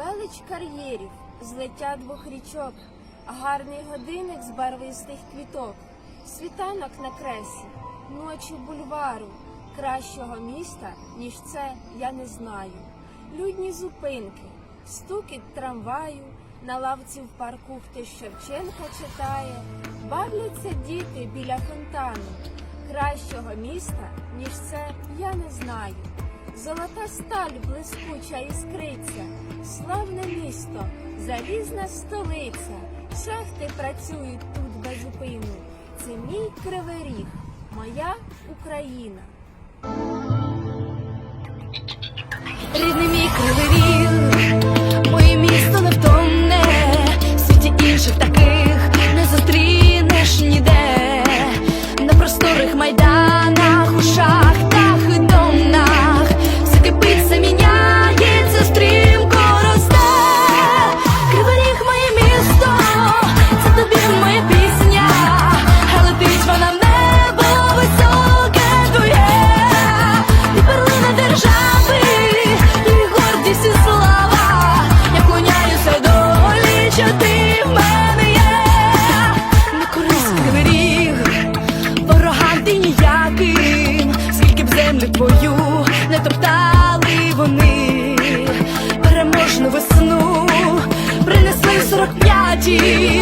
безліч кар'єрів, злиття двох річок, гарний годинник з барвистих квіток, світанок на кресі, ночі бульвару, кращого міста, ніж це я не знаю. Людні зупинки, стукіт трамваю, на лавці в парку хтось Шевченка читає, бавляться діти біля фонтану. Кращого міста, ніж це я не знаю. Золота сталь блискуча іскриться, славне місто, залізна столиця. Шахти працюють тут без зупину. Це мій кривий ріг, моя Україна. землю твою не топтали вони переможну весну, принесли сорок п'яті.